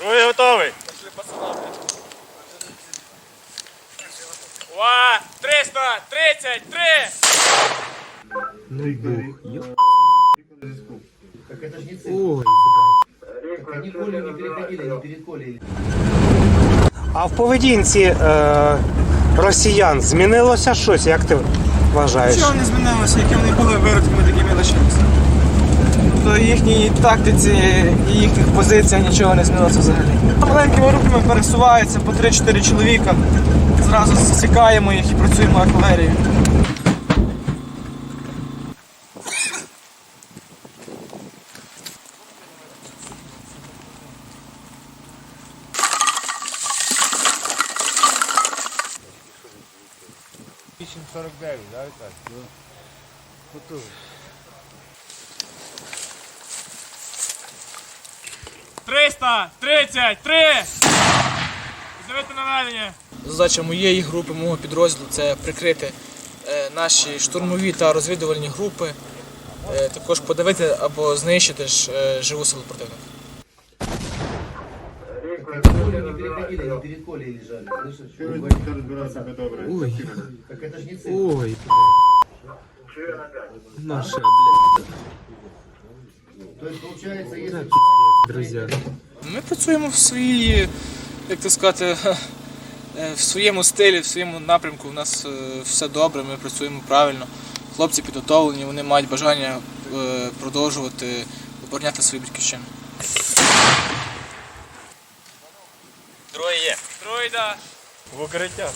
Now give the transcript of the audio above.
Другий готовий. Ва! 333! Ну и бог. Так это ж А в поведінці е, росіян змінилося щось, як ти вважаєш? Нічого не змінилося, які вони були виродками, такими лишилися. Тобто їхній тактиці і їхніх позиціях нічого не змінилося взагалі. Маленькими групами пересуваються по 3-4 чоловіка. Зразу засікаємо їх і працюємо артилерією. Триста, 33! Завити наведення. Задача моєї групи, мого підрозділу це прикрити е, наші штурмові та розвідувальні групи, е, також подавити або знищити ж, е, живу силу противника. Ой, ой, Наша, блядь, Друзья. Ми працюємо в своїй, як то сказати, в своєму стилі, в своєму напрямку. У нас е, все добре, ми працюємо правильно. Хлопці підготовлені, вони мають бажання е, продовжувати обороняти свою батьківщину. Другий, да. В укриття.